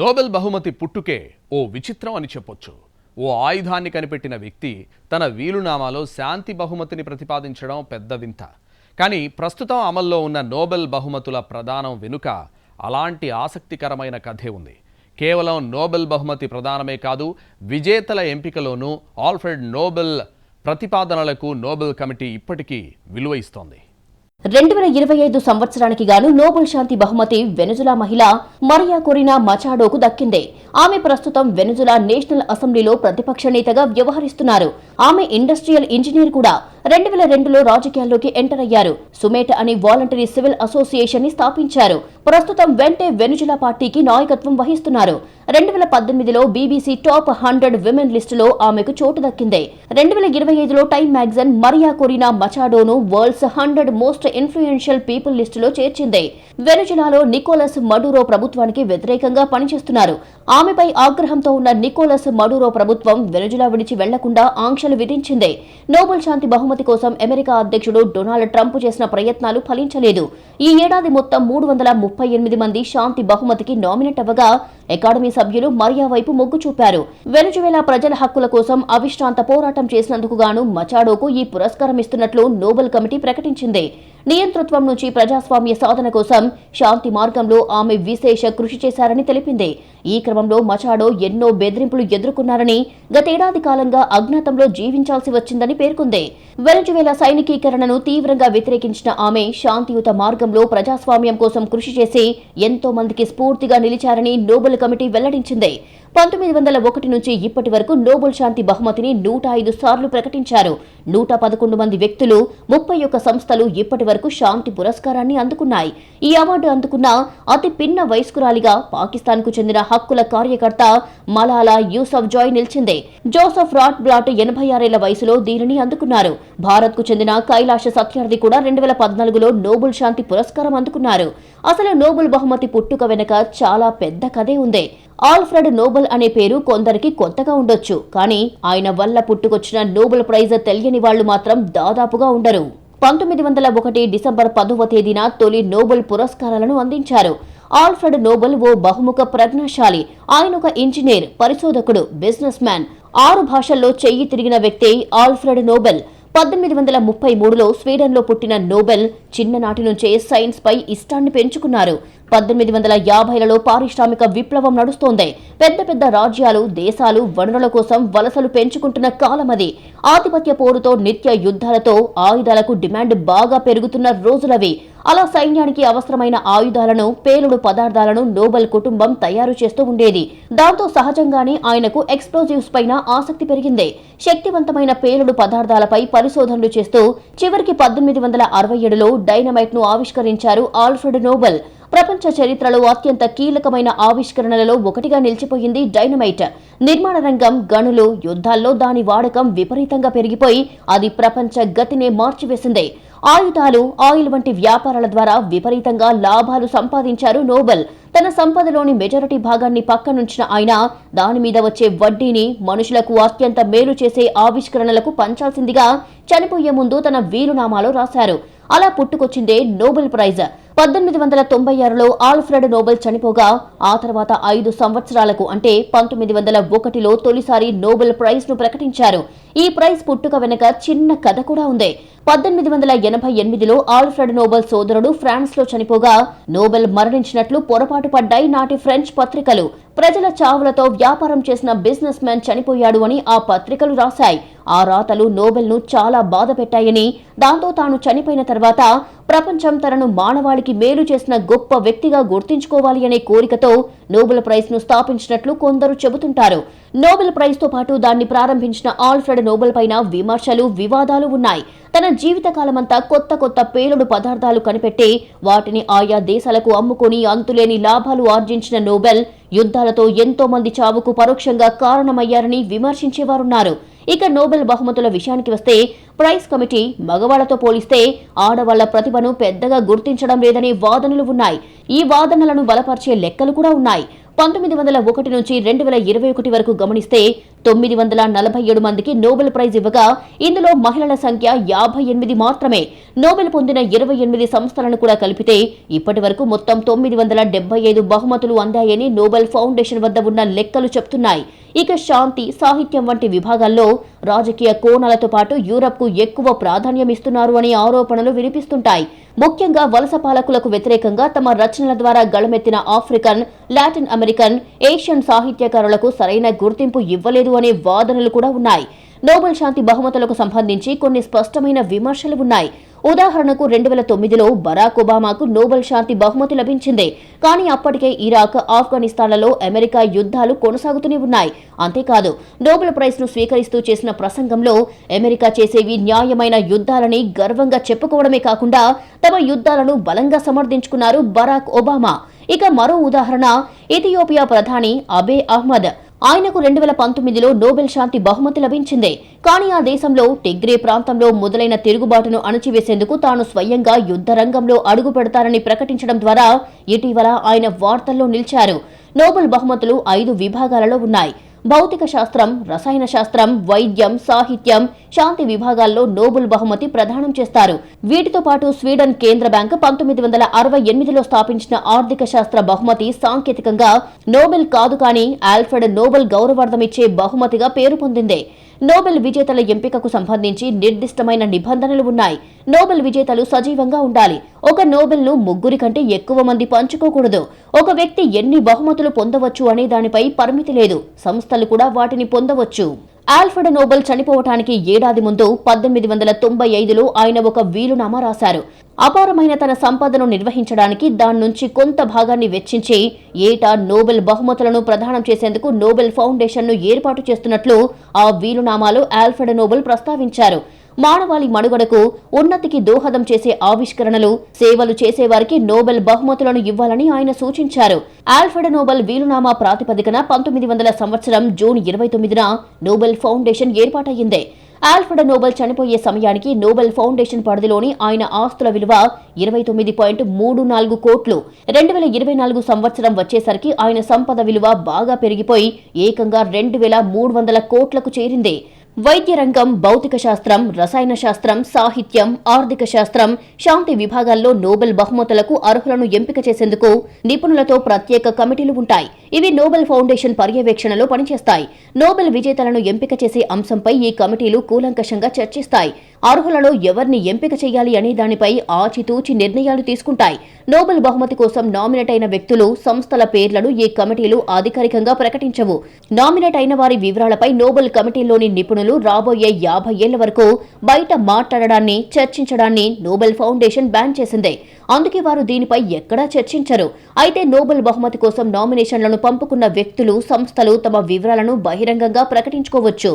Nobel బహుమతి పుట్టుకే ఓ విచిత్రం అని చెప్పొచ్చు. ఓ ఆయుధాన్ని కనిపెట్టిన వ్యక్తి తన వీలునామాలో శాంతి బహుమతిని ప్రతిపాదించడం పెద్ద వింత. కానీ ప్రస్తుతం అమల్లో ఉన్న నోబెల్ బహుమతుల ప్రదానం వెనుక అలాంటి ఆసక్తికరమైన కథే ఉంది. కేవలం నోబెల్ బహుమతి ప్రదానమే కాదు విజేతల ఎంపికలోనూ ఆల్ఫ్రెడ్ నోబెల్ ప్రతిపాదనలకు నోబెల్ కమిటీ ఇప్పటికీ విలువ ఇస్తోంది. రెండు వేల ఇరవై ఐదు సంవత్సరానికి గాను నోబెల్ శాంతి బహుమతి వెనుజులా మహిళ మరియా కొరినా మచాడోకు దక్కింది. ఆమె ప్రస్తుతం వెనుజులా నేషనల్ అసెంబ్లీలో ప్రతిపక్ష నేతగా వ్యవహరిస్తున్నారు. ఆమె ఇండస్ట్రియల్ ఇంజనీర్ కూడా. రెండు వేల రెండులో రాజకీయాల్లోకి ఎంటర్ అయ్యారు. సుమేట అనే వాలంటరీ సివిల్ అసోసియేషన్ని స్థాపించారు. ప్రస్తుతం వెంటే వెనుజులా పార్టీకి నాయకత్వం వహిస్తున్నారు. రెండు వేల పద్దెనిమిదిలో బీబీసీ టాప్ హండ్రెడ్ విమెన్ లిస్టులో ఆమెకు చోటు దక్కింది. రెండు వేల ఇరవై ఐదులో Time magazine Maria Corina మచాడోను world's hundred most influential people లిస్టులో చేర్చింది. వెనుజులాలో నికోలస్ మడూరో ప్రభుత్వానికి వ్యతిరేకంగా పనిచేస్తున్నారు. ఆమెపై ఆగ్రహంతో ఉన్న నికోలస్ మడూరో ప్రభుత్వం వెనుజులా విడిచి వెళ్ళకుండా ఆంక్షలు విధించింది. నోబెల్ శాంతి బహుమతి కోసం అమెరికా అధ్యక్షుడు డొనాల్డ్ ట్రంప్ చేసిన ప్రయత్నాలు ఫలించలేదు. ఈ ఏడాది మొత్తం మూడు వందల ముప్పై ఎనిమిది మంది శాంతి బహుమతికి నామినేట్ అవ్వగా అకాడమీ సభ్యులు మరియా వైపు మొగ్గు చూపారు. వెనుజువేలా ప్రజల హక్కుల కోసం అవిశ్రాంత పోరాటం చేసినందుకు గాను మచాడోకు ఈ పురస్కారం ఇస్తున్నట్లు నోబెల్ కమిటీ ప్రకటించింది. నియంతృత్వం నుంచి ప్రజాస్వామ్య సాధన కోసం శాంతి మార్గంలో ఆమె విశేష కృషి చేశారని తెలిపింది. ఈ క్రమంలో మచాడో ఎన్నో బెదిరింపులు ఎదుర్కొన్నారని గతేడాది కాలంగా అజ్ఞాతంలో జీవించాల్సి వచ్చిందని పేర్కొంది. వెనజువేలా సైనికీకరణను తీవ్రంగా వ్యతిరేకించిన ఆమె శాంతియుత మార్గంలో ప్రజాస్వామ్యం కోసం కృషి చేసి ఎంతో మందికి స్ఫూర్తిగా నిలిచారని నోబెల్ కమిటీ వెల్లడించింది. పంతొమ్మిది వందల ఒకటి నుంచి ఇప్పటి వరకు నోబెల్ శాంతి బహుమతిని నూట ఐదు సార్లు ప్రకటించారు. నూట పదకొండు మంది వ్యక్తులు ముప్పై ఒక్క సంస్థలు ఇప్పటి వరకు శాంతి పురస్కారాన్ని అందుకున్నాయి. ఈ అవార్డు అందుకున్న అతి పిన్న వయస్కురాలిగా పాకిస్తాన్కు చెందిన హక్కుల కార్యకర్త మలాలా యూసఫ్ జాయ్ నిలిచింది. జోసఫ్ రాట్ బ్లాట్ ఎనభై ఆరేళ్ళ వయసులో దీనిని అందుకున్నారు. భారత్కు చెందిన కైలాష సత్యార్థి కూడా రెండు వేల పద్నాలుగులో నోబెల్ శాంతి పురస్కారం అందుకున్నారు. అసలు నోబెల్ బహుమతి పుట్టుక వెనుక చాలా పెద్ద కథే ఉంది. ఆల్ఫ్రెడ్ నోబెల్ అనే పేరు కొందరికి కొత్తగా ఉండొచ్చు కానీ ఆయన వల్ల పుట్టుకొచ్చిన నోబెల్ ప్రైజ్ తెలియని వాళ్ళు మాత్రం దాదాపుగా ఉండరు. పంతొమ్మిది వందల ఒకటి డిసెంబర్ పదవ తేదీన తొలి నోబెల్ పురస్కారాలను అందించారు. ఆల్ఫ్రెడ్ నోబెల్ ఓ బహుముఖ ప్రజ్ఞాశాలి. ఆయన ఒక ఇంజనీర్ పరిశోధకుడు బిజినెస్ మ్యాన్ ఆరు భాషల్లో చెయ్యి తిరిగిన వ్యక్తి ఆల్ఫ్రెడ్ నోబెల్. పద్దెనిమిది వందల ముప్పై మూడులో స్వీడన్లో పుట్టిన నోబెల్ చిన్ననాటి నుంచే సైన్స్ పై ఇష్టాన్ని పెంచుకున్నారు. పద్దెనిమిది వందల యాభైలలో పారిశ్రామిక విప్లవం నడుస్తోంది. పెద్ద పెద్ద రాజ్యాలు దేశాలు వనరుల కోసం వలసలు పెంచుకుంటున్న కాలమది ఆధిపత్య పోరుతో నిత్య యుద్ధాలతో ఆయుధాలకు డిమాండ్ బాగా పెరుగుతున్న రోజులవి. అలా సైన్యానికి అవసరమైన ఆయుధాలను పేలుడు పదార్థాలను నోబెల్ కుటుంబం తయారు చేస్తూ ఉండేది. దాంతో సహజంగానే ఆయనకు ఎక్స్ప్లోజివ్స్ పైన ఆసక్తి పెరిగింది. శక్తివంతమైన పేలుడు పదార్థాలపై పరిశోధనలు చేస్తూ చివరికి పద్దెనిమిది వందల అరవై ఏడులో డైనమైట్ను ఆవిష్కరించారు ఆల్ఫ్రెడ్ నోబెల్. ప్రపంచ చరిత్రలో అత్యంత కీలకమైన ఆవిష్కరణలలో ఒకటిగా నిలిచిపోయింది డైనమైట్. నిర్మాణ రంగం గనులు యుద్ధాల్లో దాని వాడకం విపరీతంగా పెరిగిపోయి అది ప్రపంచ గతినే మార్చివేసింది. ఆయుధాలు ఆయిల్ వంటి వ్యాపారాల ద్వారా విపరీతంగా లాభాలు సంపాదించారు నోబెల్. తన సంపదలోని మెజారిటీ భాగాన్ని పక్కనుంచిన ఆయన దాని మీద వచ్చే వడ్డీని మనుషులకు అత్యంత మేలు చేసే ఆవిష్కరణలకు పంచాల్సిందిగా చనిపోయే ముందు తన వీలునామాలో రాశారు. అలా పుట్టుకొచ్చిందే నోబెల్ ప్రైజ్. పద్దెనిమిది వందల తొంభై ఆరులో ఆల్ఫ్రెడ్ నోబెల్ చనిపోగా ఆ తర్వాత ఐదు సంవత్సరాలకు అంటే పంతొమ్మిది వందల ఒకటిలో తొలిసారి నోబెల్ ప్రైజ్ను ప్రకటించారు. ఈ ప్రైజ్ పుట్టుక వెనుక చిన్న కథ కూడా ఉంది. పద్దెనిమిది వందల ఎనభై ఎనిమిదిలో ఆల్ఫ్రెడ్ నోబెల్ సోదరుడు ఫ్రాన్స్లో చనిపోగా నోబెల్ మరణించినట్లు పొరపాటు పడ్డాయి నాటి ఫ్రెంచ్ పత్రికలు. ప్రజల చావులతో వ్యాపారం చేసిన బిజినెస్ మ్యాన్ చనిపోయాడు అని ఆ పత్రికలు రాశాయి. ఆ రాతలు నోబెల్ను చాలా బాధ పెట్టాయని దాంతో తాను చనిపోయిన తర్వాత ప్రపంచం తనను మానవాళికి మేలు చేసిన గొప్ప వ్యక్తిగా గుర్తించుకోవాలి అనే కోరికతో నోబెల్ ప్రైజ్ను స్థాపించినట్లు కొందరు చెబుతుంటారు. నోబెల్ ప్రైజ్తో పాటు దాన్ని ప్రారంభించిన ఆల్ఫ్రెడ్ నోబెల్ పైన విమర్శలు వివాదాలు ఉన్నాయి. తన జీవితకాలమంతా కొత్త కొత్త పేలుడు పదార్థాలు కనిపెట్టి వాటిని ఆయా దేశాలకు అమ్ముకొని అంతులేని లాభాలు ఆర్జించిన నోబెల్ యుద్ధాలతో ఎంతో మంది చావుకు పరోక్షంగా కారణమయ్యారని విమర్శించేవారున్నారు. ఇక నోబెల్ బహుమతుల విషయానికి వస్తే ప్రైజ్ కమిటీ మగవాళ్ళతో పోలిస్తే ఆడవాళ్ళ ప్రతిభను పెద్దగా గుర్తించడం లేదనే వాదనలు ఉన్నాయి. ఈ వాదనలను బలపరిచే లెక్కలు కూడా ఉన్నాయి. పంతొమ్మిది వందల ఒకటి నుంచి రెండు వేల ఇరవై ఒకటి వరకు గమనిస్తే తొమ్మిది వందల నలభై ఏడు మందికి నోబెల్ ప్రైజ్ ఇవ్వగా ఇందులో మహిళల సంఖ్య యాభై ఎనిమిది మాత్రమే. నోబెల్ పొందిన ఇరవై ఎనిమిది సంస్థలను కూడా కలిపితే ఇప్పటి వరకు మొత్తం తొమ్మిది వందల డెబ్బై ఐదు బహుమతులు అందాయని నోబెల్ ఫౌండేషన్ వద్ద ఉన్న లెక్కలు చెప్తున్నాయి. ఇక శాంతి సాహిత్యం వంటి విభాగాల్లో రాజకీయ కోణాలతో పాటు యూరప్కు ఎక్కువ ప్రాధాన్యం ఇస్తున్నారు అనే ఆరోపణలు వినిపిస్తుంటాయి. ముఖ్యంగా వలస పాలకులకు వ్యతిరేకంగా తమ రచనల ద్వారా గళమెత్తిన ఆఫ్రికన్ లాటిన్ అమెరికన్ ఏషియన్ సాహిత్యకారులకు సరైన గుర్తింపు ఇవ్వలేదు అనే వాదనలు కూడా ఉన్నాయి. నోబెల్ శాంతి బహుమతులకు సంబంధించి కొన్ని స్పష్టమైన విమర్శలు ఉన్నాయి. ఉదాహరణకు రెండు వేల తొమ్మిదిలో బరాక్ ఒబామాకు నోబెల్ శాంతి బహుమతి లభించింది. కానీ అప్పటికే ఇరాక్ ఆఫ్ఘనిస్తాన్లలో అమెరికా యుద్ధాలు కొనసాగుతూనే ఉన్నాయి. అంతేకాదు నోబెల్ ప్రైజ్ను స్వీకరిస్తూ చేసిన ప్రసంగంలో అమెరికా చేసేవి న్యాయమైన యుద్ధాలని గర్వంగా చెప్పుకోవడమే కాకుండా తమ యుద్ధాలను బలంగా సమర్థించుకున్నారు బరాక్ ఒబామా. ఇక మరో ఉదాహరణ ఇథియోపియా ప్రధాని అబే అహ్మద్. ఆయనకు రెండు వేల పంతొమ్మిదిలో నోబెల్ శాంతి బహుమతి లభించింది. కానీ ఆ దేశంలో టిగ్రే ప్రాంతంలో మొదలైన తిరుగుబాటును అణచివేసేందుకు తాను స్వయంగా యుద్ధ రంగంలో అడుగు పెడతారని ప్రకటించడం ద్వారా ఇటీవల ఆయన వార్తల్లో నిలిచారు. నోబెల్ బహుమతులు ఐదు విభాగాలలో ఉన్నాయి. భౌతిక శాస్త్రం రసాయన శాస్త్రం వైద్యం సాహిత్యం శాంతి విభాగాల్లో నోబుల్ బహుమతి ప్రదానం చేస్తారు. వీటితో పాటు స్వీడన్ కేంద్ర బ్యాంక్ పంతొమ్మిది వందల అరవై ఎనిమిదిలో స్థాపించిన ఆర్థిక శాస్త్ర బహుమతి సాంకేతికంగా నోబెల్ కాదు కానీ ఆల్ఫ్రెడ్ నోబెల్ గౌరవార్థం ఇచ్చే బహుమతిగా పేరు పొందింది. నోబెల్ విజేతల ఎంపికకు సంబంధించి నిర్దిష్టమైన నిబంధనలు ఉన్నాయి. నోబెల్ విజేతలు సజీవంగా ఉండాలి. ఒక నోబెల్ను ముగ్గురి కంటే ఎక్కువ మంది పంచుకోకూడదు. ఒక వ్యక్తి ఎన్ని బహుమతులు పొందవచ్చు అనే దానిపై పరిమితి లేదు. సంస్థలు కూడా వాటిని పొందవచ్చు. ఆల్ఫ్రెడ్ నోబెల్ చనిపోవటానికి ఏడాది ముందు పద్దెనిమిది వందల తొంభై ఐదులో ఆయన ఒక వీలునామా రాశారు. అపారమైన తన సంపదను నిర్వహించడానికి దాని నుంచి కొంత భాగాన్ని వెచ్చించి ఏటా నోబెల్ బహుమతులను ప్రదానం చేసేందుకు నోబెల్ ఫౌండేషన్ను ఏర్పాటు చేస్తున్నట్లు ఆ వీలునామాలో ఆల్ఫ్రెడ్ నోబెల్ ప్రస్తావించారు. మానవాళి మనుగడకు ఉన్నతికి దోహదం చేసే ఆవిష్కరణలు సేవలు చేసేవారికి నోబెల్ బహుమతులను ఇవ్వాలని ఆయన సూచించారు. ఆల్ఫ్రెడ్ నోబెల్ వీలునామా ప్రాతిపదికన పంతొమ్మిది వందల సంవత్సరం జూన్ ఇరవై తొమ్మిదిన నోబెల్ ఫౌండేషన్ ఏర్పాటయ్యింది. ఆల్ఫ్రెడ్ నోబెల్ చనిపోయే సమయానికి నోబెల్ ఫౌండేషన్ పరిధిలోని ఆయన ఆస్తుల విలువ ఇరవై తొమ్మిది పాయింట్ మూడు నాలుగు కోట్లు. రెండు వేల ఇరవై నాలుగు సంవత్సరం వచ్చేసరికి ఆయన సంపద విలువ బాగా పెరిగిపోయి ఏకంగా రెండు వేల మూడు వందల కోట్లకు చేరింది. వైద్య రంగం భౌతిక శాస్త్రం రసాయన శాస్త్రం సాహిత్యం ఆర్థిక శాస్త్రం శాంతి విభాగాల్లో నోబెల్ బహుమతులకు అర్హులను ఎంపిక చేసేందుకు నిపుణులతో ప్రత్యేక కమిటీలు ఉంటాయి. ఇవి నోబెల్ ఫౌండేషన్ పర్యవేక్షణలో పనిచేస్తాయి. నోబెల్ విజేతలను ఎంపిక చేసే అంశంపై ఈ కమిటీలు కూలంకషంగా చర్చిస్తాయి. అర్హులలో ఎవరిని ఎంపిక చేయాలి అనే దానిపై ఆచితూచి నిర్ణయాలు తీసుకుంటాయి. నోబెల్ బహుమతి కోసం నామినేట్ అయిన వ్యక్తులు సంస్థల పేర్లను ఈ కమిటీలు అధికారికంగా ప్రకటించవు. నామినేట్ అయిన వారి వివరాలపై నోబెల్ కమిటీలోని నిపుణులు రాబోయే యాభై ఏళ్ళ వరకు బయట మాట్లాడడాన్ని చర్చించడాన్ని నోబెల్ ఫౌండేషన్ బ్యాన్ చేసింది. అందుకే వారు దీనిపై ఎక్కడా చర్చించరు. అయితే నోబెల్ బహుమతి కోసం నామినేషన్లను పంపుకున్న వ్యక్తులు సంస్థలు తమ వివరాలను బహిరంగంగా ప్రకటించుకోవచ్చు.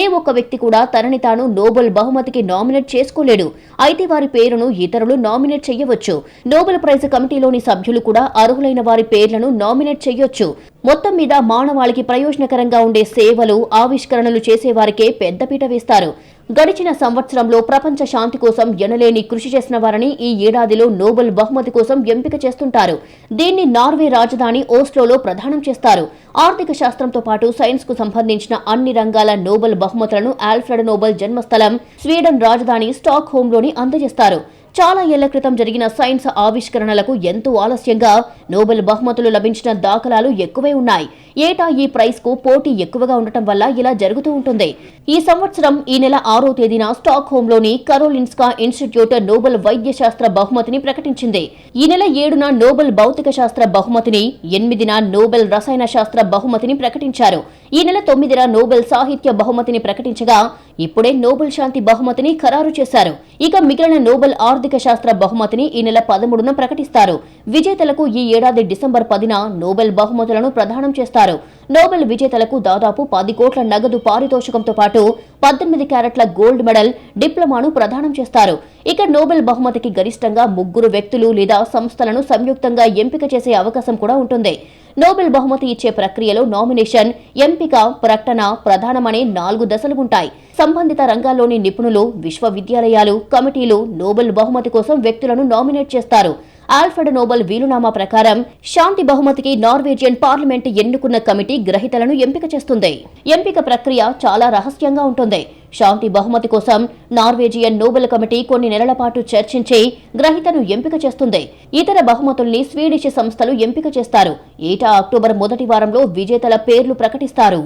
ఏ ఒక్క వ్యక్తి కూడా తనని తాను నోబెల్ బహుమతికి నామినేట్ చేసుకోలేడు. అయితే వారి పేరును ఇతరులు నామినేట్ చేయవచ్చు నోబెల్ ప్రైజ్ కమిటీలోని సభ్యులు కూడా అర్హులైన వారి పేర్లను నామినేట్ చేయొచ్చు మొత్తం మీద మానవాళికి ప్రయోజనకరంగా ఉండే సేవలు ఆవిష్కరణలు చేసేవారికే పెద్దపీట వేస్తారు. గడిచిన సంవత్సరంలో ప్రపంచ శాంతి కోసం ఎనలేని కృషి చేసిన వారిని ఈ ఏడాదిలో నోబెల్ బహుమతి కోసం ఎంపిక చేస్తుంటారు. దీన్ని నార్వే రాజధాని ఓస్లోలో ప్రదానం చేస్తారు. ఆర్థిక శాస్త్రంతో పాటు సైన్స్కు సంబంధించిన అన్ని రంగాల నోబెల్ బహుమతులను ఆల్ఫ్రెడ్ నోబెల్ జన్మస్థలం స్వీడన్ రాజధాని స్టాక్ హోమ్లోని అందజేస్తారు. చాలా ఏళ్ళ క్రితం జరిగిన సైన్స్ ఆవిష్కరణలకు ఎంతో ఆలస్యంగా నోబెల్ బహుమతులు లభించిన దాఖలాలు ఎక్కువే ఉన్నాయి. ఏటా ఈ ప్రైజ్కు పోటీ ఎక్కువగా ఉండటం వల్ల ఇలా జరుగుతూ ఉంటుంది. ఈ సంవత్సరం ఈ నెల ఆరో తేదీన స్టాక్ హోమ్లోని కరోలిన్స్కా ఇన్స్టిట్యూట్ నోబెల్ వైద్య శాస్త్ర బహుమతిని ప్రకటించింది. ఈ నెల ఏడున నోబెల్ భౌతిక శాస్త్ర బహుమతిని ఎనిమిదిన నోబెల్ రసాయన శాస్త్ర బహుమతిని ప్రకటించారు. ఈ నెల తొమ్మిదిన నోబెల్ సాహిత్య బహుమతిని ప్రకటించగా ఇప్పుడే నోబెల్ శాంతి బహుమతిని ఖరారు చేశారు. ఇక మిగిలిన నోబెల్ ఆర్థిక శాస్త్ర బహుమతిని ఈ నెల పదమూడున ప్రకటిస్తారు. విజేతలకు ఈ ఏడాది డిసెంబర్ పదిన నోబెల్ బహుమతులను ప్రదానం చేస్తారు. నోబెల్ విజేతలకు దాదాపు పది కోట్ల నగదు పారితోషికంతో పాటు పద్దెనిమిది క్యారెట్ల గోల్డ్ మెడల్ డిప్లొమాను ప్రదానం చేస్తారు. ఇక నోబెల్ బహుమతికి గరిష్టంగా ముగ్గురు వ్యక్తులు లేదా సంస్థలను సంయుక్తంగా ఎంపిక చేసే అవకాశం కూడా ఉంటుంది. నోబెల్ బహుమతి ఇచ్చే ప్రక్రియలో నామినేషన్ ఎంపిక ప్రకటన ప్రధానమనే నాలుగు దశలు ఉంటాయి సంబంధిత రంగాల్లోని నిపుణులు విశ్వవిద్యాలయాలు కమిటీలు నోబెల్ బహుమతి కోసం వ్యక్తులను నామినేట్ చేస్తారు. ఆల్ఫ్రెడ్ నోబెల్ వీలునామా ప్రకారం శాంతి బహుమతికి నార్వేజియన్ పార్లమెంట్ ఎన్నుకున్న కమిటీ గ్రహీతలను ఎంపిక చేస్తుంది. ఎంపిక ప్రక్రియ చాలా రహస్యంగా ఉంటుంది. శాంతి బహుమతి కోసం నార్వేజియన్ నోబెల్ కమిటీ కొన్ని నెలల పాటు చర్చించి గ్రహీతను ఎంపిక చేస్తుంది. ఇతర బహుమతుల్ని స్వీడిష్ సంస్థలు ఎంపిక చేస్తారు. ఏటా అక్టోబర్ మొదటి వారంలో విజేతల పేర్లు ప్రకటిస్తారు.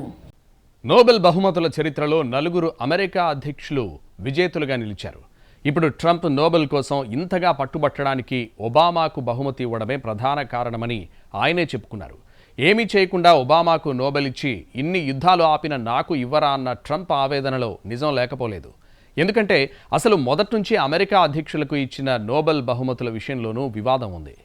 నోబెల్ బహుమతుల చరిత్రలో నలుగురు అమెరికా అధ్యక్షులు విజేతలుగా నిలిచారు. ఇప్పుడు ట్రంప్ నోబెల్ కోసం ఇంతగా పట్టుబట్టడానికి ఒబామాకు బహుమతి ఇవ్వడమే ప్రధాన కారణమని ఆయనే చెప్పుకున్నారు. ఏమీ చేయకుండా ఒబామాకు నోబెల్ ఇచ్చి ఇన్ని యుద్ధాలు ఆపిన నాకు ఇవ్వరా అన్న ట్రంప్ ఆవేదనలో నిజం లేకపోలేదు. ఎందుకంటే అసలు మొదటి నుంచి అమెరికా అధ్యక్షులకు ఇచ్చిన నోబెల్ బహుమతుల విషయంలోనూ వివాదం ఉంది.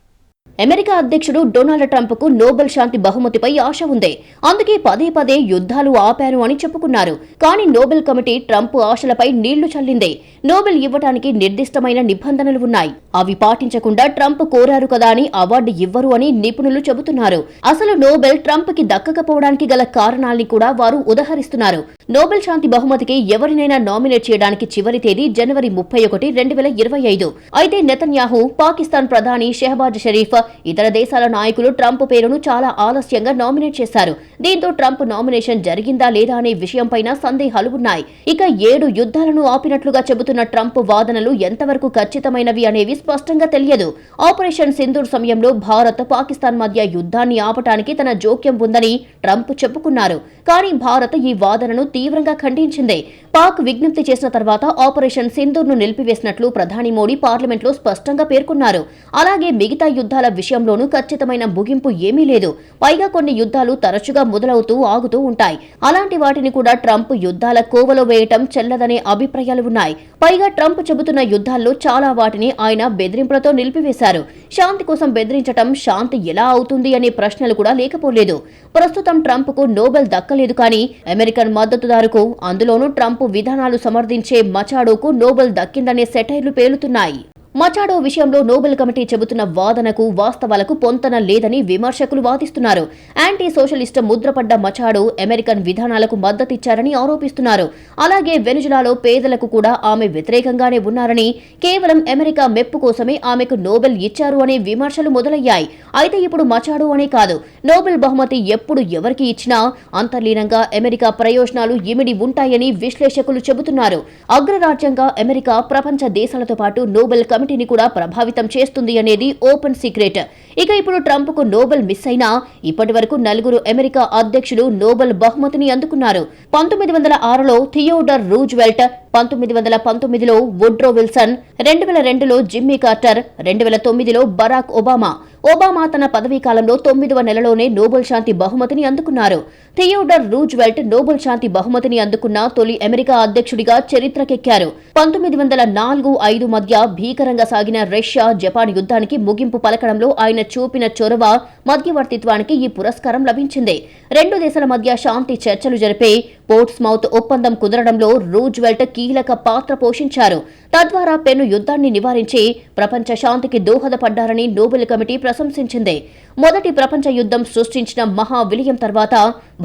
అమెరికా అధ్యక్షుడు డొనాల్డ్ ట్రంప్కు నోబెల్ శాంతి బహుమతిపై ఆశ ఉంది. అందుకే పదే పదే యుద్ధాలు ఆపారు అని చెప్పుకున్నారు. కానీ నోబెల్ కమిటీ ట్రంప్ ఆశలపై నీళ్ళు చల్లింది. నోబెల్ ఇవ్వటానికి నిర్దిష్టమైన నిబంధనలు ఉన్నాయి. అవి పాటించకుండా ట్రంప్ కోరారు కదా అని అవార్డు ఇవ్వరు అని నిపుణులు చెబుతున్నారు. అసలు నోబెల్ ట్రంప్కి దక్కకపోవడానికి గల కారణాల్ని కూడా వారు ఉదహరిస్తున్నారు. నోబెల్ శాంతి బహుమతికి ఎవరినైనా నామినేట్ చేయడానికి చివరి తేదీ జనవరి ముప్పై ఒకటి రెండు వేల ఇరవై ఐదు. అయితే నెతన్యాహు పాకిస్తాన్ ప్రధాని షెహబాజ్ షరీఫ్ ఇతర దేశాల నాయకులు ట్రంప్ పేరును చాలా ఆలస్యంగా నామినేట్ చేశారు. దీంతో ట్రంప్ నామినేషన్ జరిగిందా లేదా అనే విషయంపైన సందేహాలు ఉన్నాయి. ఇక ఏడు యుద్ధాలను ఆపినట్లుగా చెబుతున్న ట్రంప్ వాదనలు ఎంతవరకు ఖచ్చితమైనవి అనేవి స్పష్టంగా తెలియదు. ఆపరేషన్ సింధూర్ సమయంలో భారత్ పాకిస్తాన్ మధ్య యుద్ధాన్ని ఆపటానికి తన జోక్యం ఉందని ట్రంప్ చెప్పుకున్నారు. కానీ భారత్ ఈ వాదనను తీవ్రంగా ఖండించింది. పాక్ విజ్ఞప్తి చేసిన తర్వాత ఆపరేషన్ సింధూర్ను నిలిపివేసినట్లు ప్రధాని మోడీ పార్లమెంట్లో స్పష్టంగా పేర్కొన్నారు. అలాగే మిగతా యుద్ధాల విషయంలోనూ ఖచ్చితమైన ముగింపు ఏమీ లేదు. పైగా కొన్ని యుద్ధాలు తరచుగా మొదలవుతూ ఆగుతూ ఉంటాయి. అలాంటి వాటిని కూడా ట్రంప్ యుద్ధాల కోవలో వేయటం చెల్లదనే అభిప్రాయాలు ఉన్నాయి. పైగా ట్రంప్ చెబుతున్న యుద్ధాల్లో చాలా వాటిని ఆయన బెదిరింపులతో నిలిపివేశారు. శాంతి కోసం బెదిరించటం శాంతి ఎలా అవుతుంది అనే ప్రశ్నలు కూడా లేకపోలేదు. ప్రస్తుతం ట్రంప్కు నోబెల్ దక్కలేదు కానీ అమెరికన్ మద్దతుదారుకు అందులోనూ ట్రంప్ విధానాలు సమర్థించే మచాడోకు నోబెల్ దక్కిందనే సెటైర్లు పేలుతున్నాయి. మచాడో విషయంలో నోబెల్ కమిటీ చెబుతున్న వాదనకు వాస్తవాలకు పొంతన లేదని విమర్శకులు వాదిస్తున్నారు. యాంటీ సోషలిస్ట్ ముద్రపడ్డ మచాడో అమెరికన్ విధానాలకు మద్దతిచ్చారని ఆరోపిస్తున్నారు. అలాగే వెనుజులాలో పేదలకు కూడా ఆమె వ్యతిరేకంగానే ఉన్నారని కేవలం అమెరికా మెప్పు కోసమే ఆమెకు నోబెల్ ఇచ్చారు అనే విమర్శలు మొదలయ్యాయి. అయితే ఇప్పుడు మచాడో అనే కాదు. నోబెల్ బహుమతి ఎప్పుడు ఎవరికి ఇచ్చినా అంతర్లీనంగా అమెరికా ప్రయోజనాలు ఇమిడి ఉంటాయని విశ్లేషకులు చెబుతున్నారు. అగ్రరాజ్యంగా అమెరికా ప్రపంచ దేశాలతో పాటు నోబెల్ కమిటీ కమిటీని కూడా ప్రభావితం చేస్తుంది అనేది ఓపెన్ సీక్రెట్. ఇక ఇప్పుడు ట్రంప్కు నోబెల్ మిస్ అయినా ఇప్పటి వరకు నలుగురు అమెరికా అధ్యక్షులు నోబెల్ బహుమతిని అందుకున్నారు. పంతొమ్మిది వందల ఆరులో థియోడర్ రూజ్వెల్ట్ పంతొమ్మిది వందల పంతొమ్మిదిలో వుడ్రో విల్సన్ రెండు వేల రెండులో జిమ్మీ కార్టర్ రెండు వేల తొమ్మిదిలో బరాక్ ఒబామా ఒబామా తన పదవీ కాలంలో తొమ్మిదవ నెలలోనే నోబెల్ శాంతి బహుమతిని అందుకున్నారు. థియోడర్ రూజ్వెల్ట్ నోబెల్ శాంతి బహుమతిని అందుకున్న తొలి అమెరికా అధ్యక్షుడిగా చరిత్రకెక్కారు. పంతొమ్మిది వందల నాలుగు ఐదు మధ్య భీకరంగా సాగిన రష్యా జపాన్ యుద్ధానికి ముగింపు పలకడంలో ఆయన చూపిన చొరవ మధ్యవర్తిత్వానికి ఈ పురస్కారం లభించింది. రెండు దేశాల మధ్య శాంతి చర్చలు జరిపే పోర్ట్స్మౌత్ ఒప్పందం కుదరడంలో రూజ్వెల్ట్ కీలక పాత్ర పోషించారు. తద్వారా పెను యుద్ధాన్ని నివారించి ప్రపంచ శాంతికి దోహదపడ్డారని నోబెల్ కమిటీ ప్రశంసించింది. మొదటి ప్రపంచ యుద్ధం సృష్టించిన మహా విలయం తర్వాత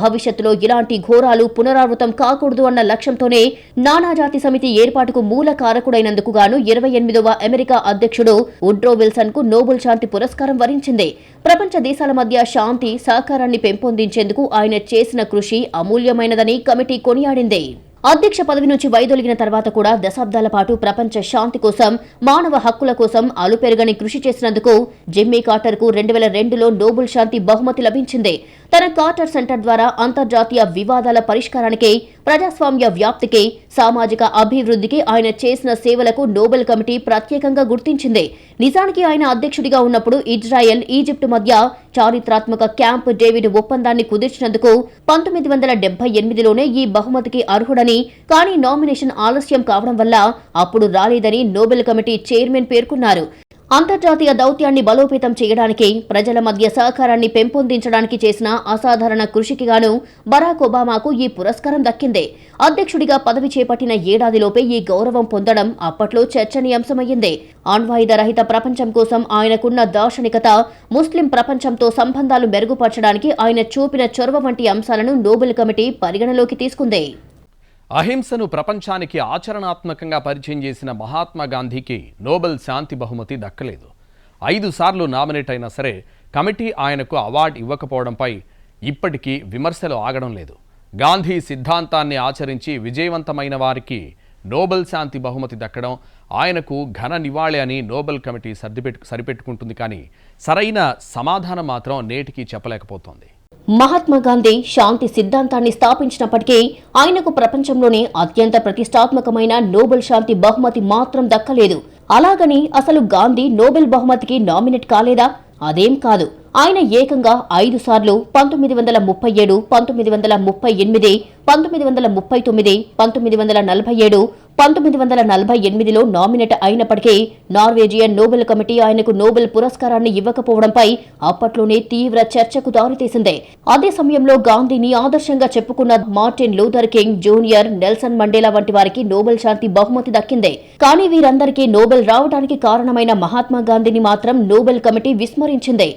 భవిష్యత్తులో ఇలాంటి ఘోరాలు పునరావృతం కాకూడదు అన్న లక్ష్యంతోనే నానాజాతి సమితి ఏర్పాటుకు మూల కారకుడైనందుకు గాను ఇరవై ఎనిమిదవ అమెరికా అధ్యక్షుడు ఉడ్రో విల్సన్కు నోబెల్ శాంతి పురస్కారం వరించింది. ప్రపంచ దేశాల మధ్య శాంతి సహకారాన్ని పెంపొందించేందుకు ఆయన చేసిన కృషి అమూల్యమైనదని కమిటీ కొనియాడింది. అధ్యక్ష పదవి నుంచి వైదొలిగిన తర్వాత కూడా దశాబ్దాల పాటు ప్రపంచ శాంతి కోసం మానవ హక్కుల కోసం అలుపెరుగని కృషి చేసినందుకు జిమ్మీ కార్టర్కు రెండు వేల రెండులో నోబుల్ శాంతి బహుమతి లభించింది. తన కార్టర్ సెంటర్ ద్వారా అంతర్జాతీయ వివాదాల పరిష్కారానికి ప్రజాస్వామ్య వ్యాప్తికి సామాజిక అభివృద్ధికి ఆయన చేసిన సేవలకు నోబెల్ కమిటీ ప్రత్యేకంగా గుర్తించింది. నిజానికి ఆయన అధ్యక్షుడిగా ఉన్నప్పుడు ఇజ్రాయెల్ ఈజిప్టు మధ్య చారిత్రాత్మక క్యాంప్ డేవిడ్ ఒప్పందాన్ని కుదిర్చినందుకు పంతొమ్మిది వందల డెబ్బై ఎనిమిదిలోనే ఈ బహుమతికి అర్హుడని కానీ నామినేషన్ ఆలస్యం కావడం వల్ల అప్పుడు రాలేదని నోబెల్ కమిటీ చైర్మన్ పేర్కొన్నారు. అంతర్జాతీయ దౌత్యాన్ని బలోపేతం చేయడానికి ప్రజల మధ్య సహకారాన్ని పెంపొందించడానికి చేసిన అసాధారణ కృషికి గాను బరాక్ ఒబామాకు ఈ పురస్కారం దక్కింది. అధ్యక్షుడిగా పదవి చేపట్టిన ఏడాదిలోపే ఈ గౌరవం పొందడం అప్పట్లో చర్చనీయాంశమయ్యింది. ఆణ్వాయుధ రహిత ప్రపంచం కోసం ఆయనకున్న దార్శనికత ముస్లిం ప్రపంచంతో సంబంధాలు మెరుగుపరచడానికి ఆయన చూపిన చొరవ వంటి అంశాలను నోబెల్ కమిటీ పరిగణలోకి తీసుకుంది. అహింసను ప్రపంచానికి ఆచరణాత్మకంగా పరిచయం చేసిన మహాత్మా గాంధీకి నోబెల్ శాంతి బహుమతి దక్కలేదు. ఐదు సార్లు నామినేట్ అయినా సరే కమిటీ ఆయనకు అవార్డు ఇవ్వకపోవడంపై ఇప్పటికీ విమర్శలు ఆగడం లేదు. గాంధీ సిద్ధాంతాన్ని ఆచరించి విజయవంతమైన వారికి నోబెల్ శాంతి బహుమతి దక్కడం ఆయనకు ఘన నివాళి అని నోబెల్ కమిటీ సర్దిపెట్టు సరిపెట్టుకుంటుంది కానీ సరైన సమాధానం మాత్రం నేటికి చెప్పలేకపోతోంది. మహాత్మా గాంధీ శాంతి సిద్ధాంతాన్ని స్థాపించినప్పటికీ ఆయనకు ప్రపంచంలోనే అత్యంత ప్రతిష్టాత్మకమైన నోబెల్ శాంతి బహుమతి మాత్రం దక్కలేదు. అలాగని అసలు గాంధీ నోబెల్ బహుమతికి నామినేట్ కాలేదా? అదేం కాదు. ఆయన ఏకంగా ఐదు సార్లు పంతొమ్మిది వందల ముప్పై ఏడు పంతొమ్మిది వందల ముప్పై ఎనిమిది పంతొమ్మిది వందల ముప్పై తొమ్మిది పంతొమ్మిది వందల నలభై ఏడు పంతొమ్మిది వందల నలభై ఎనిమిదిలో నామినేట్ అయినప్పటికీ నార్వేజియన్ నోబెల్ కమిటీ ఆయనకు నోబెల్ పురస్కారాన్ని ఇవ్వకపోవడంపై అప్పట్లోనే తీవ్ర చర్చకు దారితీసింది. అదే సమయంలో గాంధీని ఆదర్శంగా చెప్పుకున్న Martin Luther King junior Nelson Mandela వంటి వారికి నోబెల్ శాంతి బహుమతి దక్కింది. కానీ వీరందరికీ నోబెల్ రావడానికి కారణమైన మహాత్మా గాంధీని మాత్రం నోబెల్ కమిటీ విస్మరించింది.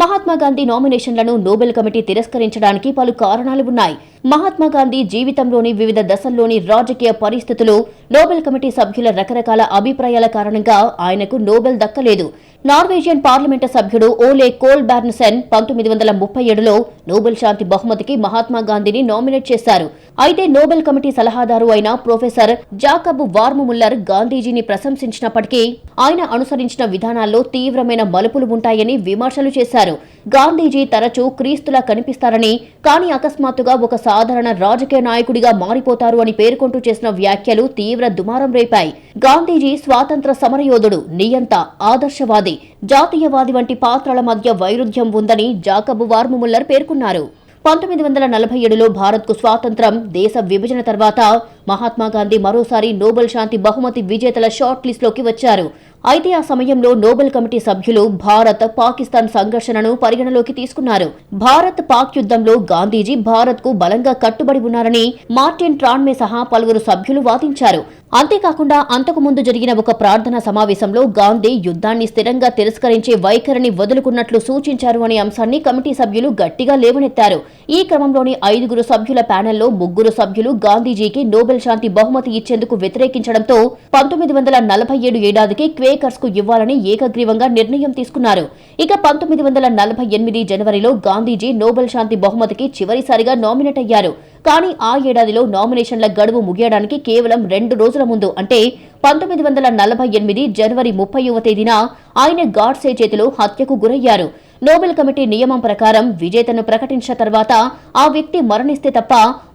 మహాత్మా గాంధీ నామినేషన్లను నోబెల్ కమిటీ తిరస్కరించడానికి పలు కారణాలు ఉన్నాయి. మహాత్మాగాంధీ జీవితంలోని వివిధ దశల్లోని రాజకీయ పరిస్థితులు నోబెల్ కమిటీ సభ్యుల రకరకాల అభిప్రాయాల కారణంగా ఆయనకు నోబెల్ దక్కలేదు. నార్వేజియన్ పార్లమెంటు సభ్యుడు ఓలే కోల్ బ్యార్నసెన్ పంతొమ్మిది వందల ముప్పై ఏడులో నోబెల్ శాంతి బహుమతికి మహాత్మా గాంధీని నామినేట్ చేశారు. అయితే నోబెల్ కమిటీ సలహాదారు అయిన ప్రొఫెసర్ జాకబ్ వార్ముముల్లర్ గాంధీజీని ప్రశంసించినప్పటికీ ఆయన అనుసరించిన విధానాల్లో తీవ్రమైన మలుపులు ఉంటాయని విమర్శలు చేశారు. గాంధీజీ తరచూ క్రీస్తులా కనిపిస్తారని కానీ అకస్మాత్తుగా ఒక సాధారణ రాజకీయ నాయకుడిగా మారిపోతారు అని పేర్కొంటూ చేసిన వ్యాఖ్యలు తీవ్ర దుమారం రేపాయి. గాంధీజీ స్వాతంత్ర సమరయోధుడు నియంత ఆదర్శవాది. జాతీయవాది వంటి పాత్రల మధ్య వైరుధ్యం ఉందని జాకబ్ వార్ముముల్లర్ పేర్కొన్నారు. పంతొమ్మిది వందల నలభై ఏడులో భారత్కు స్వాతంత్రం దేశ విభజన తర్వాత మహాత్మా గాంధీ మరోసారి నోబెల్ శాంతి బహుమతి విజేతల షార్ట్ లిస్టులోకి వచ్చారు. అయితే ఆ సమయంలో నోబెల్ కమిటీ సభ్యులు భారత్ పాకిస్తాన్ సంఘర్షణను పరిగణలోకి తీసుకున్నారు. భారత్ పాక్ యుద్ధంలో గాంధీజీ భారత్కు బలంగా కట్టుబడి ఉన్నారని మార్టిన్ ట్రాన్మే సహా పలువురు సభ్యులు వాదించారు. అంతేకాకుండా అంతకు ముందు జరిగిన ఒక ప్రార్థనా సమావేశంలో గాంధీ యుద్ధాన్ని స్థిరంగా తిరస్కరించే వైఖరిని వదులుకున్నట్లు సూచించారు అనే అంశాన్ని కమిటీ సభ్యులు గట్టిగా లేవనెత్తారు. ఈ క్రమంలోని ఐదుగురు సభ్యుల ప్యానెల్లో ముగ్గురు సభ్యులు గాంధీజీకి నోబెల్ శాంతి బహుమతి ఇచ్చేందుకు వ్యతిరేకించడంతో పంతొమ్మిది వందల నలభై ఏడు ఏడాదికి క్వేకర్స్కు ఇవ్వాలని ఏకగ్రీవంగా నిర్ణయం తీసుకున్నారు. ఇక పంతొమ్మిది వందల నలభై ఎనిమిది జనవరిలో గాంధీజీ నోబెల్ శాంతి బహుమతికి చివరిసారిగా నామినేట్ అయ్యారు. కానీ ఆ ఏడాదిలో నామినేషన్ల గడువు ముగియడానికి కేవలం రెండు రోజుల ముందు అంటే పంతొమ్మిది వందల నలభై ఎనిమిది జనవరి ముప్పైవ తేదీన ఆయన గాడ్సే చేతిలో హత్యకు గురయ్యారు. నోబెల్ కమిటీ నియమం ప్రకారం విజేతను ప్రకటించిన తర్వాత ఆ వ్యక్తి మరణిస్తే తప్ప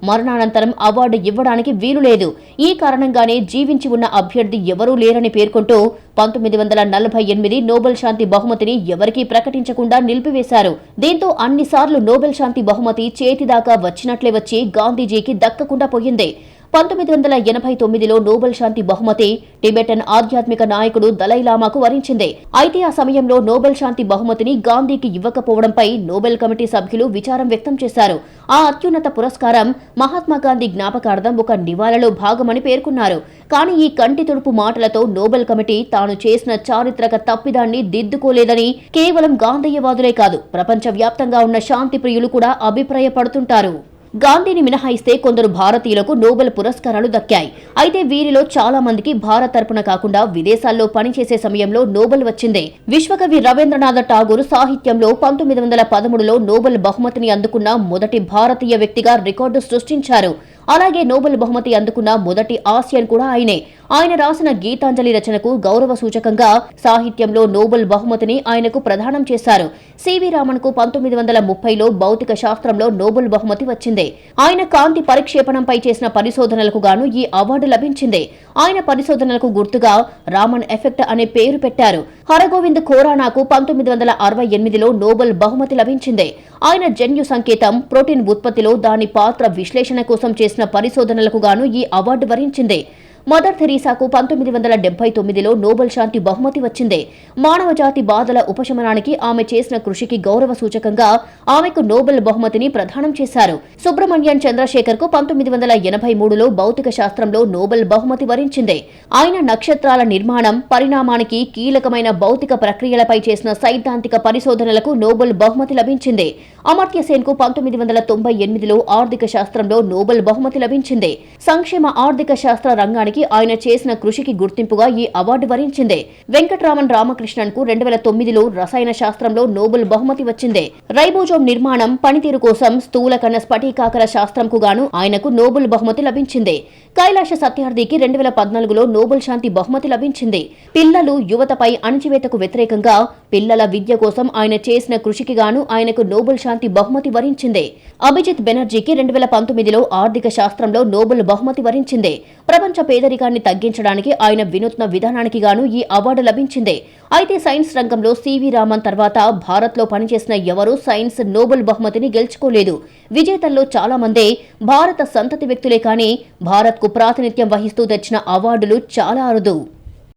మరణానంతరం అవార్డు ఇవ్వడానికి వీలు లేదు ఈ కారణంగానే జీవించి ఉన్న అభ్యర్థి ఎవరూ లేరని పేర్కొంటూ పంతొమ్మిది వందల నలభై ఎనిమిది నోబెల్ శాంతి బహుమతిని ఎవరికీ ప్రకటించకుండా నిలిపివేశారు. దీంతో అన్నిసార్లు నోబెల్ శాంతి బహుమతి చేతిదాకా వచ్చినట్లే వచ్చి గాంధీజీకి దక్కకుండా పోయింది. పంతొమ్మిది వందల ఎనభై తొమ్మిదిలో నోబెల్ శాంతి బహుమతి టిబెటన్ ఆధ్యాత్మిక నాయకుడు దలైలామాకు వరించింది. అయితే ఆ సమయంలో నోబెల్ శాంతి బహుమతిని గాంధీకి ఇవ్వకపోవడంపై నోబెల్ కమిటీ సభ్యులు విచారం వ్యక్తం చేశారు. ఆ అత్యున్నత పురస్కారం మహాత్మా గాంధీ జ్ఞాపకార్థం ఒక నివాళలో భాగమని పేర్కొన్నారు. కానీ ఈ కంటి తుడుపు మాటలతో నోబెల్ కమిటీ తాను చేసిన చారిత్రక తప్పిదాన్ని దిద్దుకోలేదని కేవలం గాంధీయవాదులే కాదు ప్రపంచవ్యాప్తంగా ఉన్న శాంతి ప్రియులు కూడా అభిప్రాయపడుతుంటారు. గాంధీని మినహాయిస్తే కొందరు భారతీయులకు నోబెల్ పురస్కారాలు దక్కాయి. అయితే వీరిలో చాలా మందికి భారత్ తరపున కాకుండా విదేశాల్లో పనిచేసే సమయంలో నోబెల్ వచ్చింది. విశ్వకవి రవీంద్రనాథ్ ఠాగూర్ సాహిత్యంలో పంతొమ్మిది వందల పదమూడులో నోబెల్ బహుమతిని అందుకున్న మొదటి భారతీయ వ్యక్తిగా రికార్డు సృష్టించారు. అలాగే నోబెల్ బహుమతి అందుకున్న మొదటి ఆసియన్ కూడా ఆయనే. ఆయన రాసిన గీతాంజలి రచనకు గౌరవ సూచకంగా సాహిత్యంలో నోబెల్ బహుమతిని ఆయనకు ప్రదానం చేశారు. సివి రామన్కు పంతొమ్మిది వందల ముప్పైలో భౌతిక శాస్త్రంలో నోబెల్ బహుమతి వచ్చింది. ఆయన కాంతి పరిక్షేపణంపై చేసిన పరిశోధనలకు గాను ఈ అవార్డు లభించింది. ఆయన పరిశోధనలకు గుర్తుగా రామన్ ఎఫెక్ట్ అనే పేరు పెట్టారు. హరగోవింద్ ఖోరానాకు పంతొమ్మిది వందల అరవై ఎనిమిదిలో నోబెల్ బహుమతి లభించింది. ఆయన జన్యు సంకేతం ప్రోటీన్ ఉత్పత్తిలో దాని పాత్ర విశ్లేషణ కోసం చేసిన పరిశోధనలకు గాను ఈ అవార్డు వరించింది. మదర్ థెరీసాకు పంతొమ్మిది వందల డెబ్బై తొమ్మిదిలో నోబెల్ శాంతి బహుమతి వచ్చిందే. మానవజాతి బాధల ఉపశమనానికి ఆమె చేసిన కృషికి గౌరవ సూచకంగా ఆమెకు నోబెల్ బహుమతిని ప్రదానం చేశారు. సుబ్రహ్మణ్యం చంద్రశేఖర్కు పంతొమ్మిది వందల ఎనభై మూడులో భౌతిక శాస్త్రంలో నోబెల్ బహుమతి వరించింది. ఆయన నక్షత్రాల నిర్మాణం పరిణామానికి కీలకమైన భౌతిక ప్రక్రియలపై చేసిన సైద్ధాంతిక పరిశోధనలకు నోబెల్ బహుమతి లభించింది. అమర్త్య సేన్కు పంతొమ్మిది వందల తొంభై ఎనిమిదిలో ఆర్థిక శాస్త్రంలో నోబెల్ బహుమతి లభించింది. సంక్షేమ ఆర్థిక శాస్త్ర రంగానికి ఆయన చేసిన కృషికి గుర్తింపుగా ఈ అవార్డు వరించింది. వెంకట్రామన్ రామకృష్ణన్కు రెండు వేల తొమ్మిదిలో రసాయన శాస్త్రంలో నోబెల్ బహుమతి వచ్చింది. రైబోజోమ్ నిర్మాణం పనితీరు కోసం స్థూల కణ స్ఫటికాకర శాస్త్రంకు గాను ఆయనకు నోబెల్ బహుమతి లభించింది. కైలాష సత్యార్థికి రెండు వేల పద్నాలుగులో నోబెల్ శాంతి బహుమతి లభించింది. పిల్లలు యువతపై అణచివేతకు వ్యతిరేకంగా పిల్లల విద్య కోసం ఆయన చేసిన కృషికి గాను ఆయనకు నోబెల్ శాంతి బహుమతి వరించింది. అభిజిత్ బెనర్జీకి రెండు వేల పంతొమ్మిదిలో ఆర్థిక శాస్త్రంలో నోబెల్ బహుమతి వరించింది. ప్రపంచ పేదరికాన్ని తగ్గించడానికి ఆయన వినూత్న విధానానికి గాను ఈ అవార్డు లభించింది. అయితే సైన్స్ రంగంలో సివి రామన్ తర్వాత భారత్లో పనిచేసిన ఎవరూ సైన్స్ నోబెల్ బహుమతిని గెలుచుకోలేదు. విజేతల్లో చాలా మందే భారత సంతతి వ్యక్తులే కానీ భారత్కు ప్రాతినిధ్యం వహిస్తూ తెచ్చిన అవార్డులు చాలా అరుదు.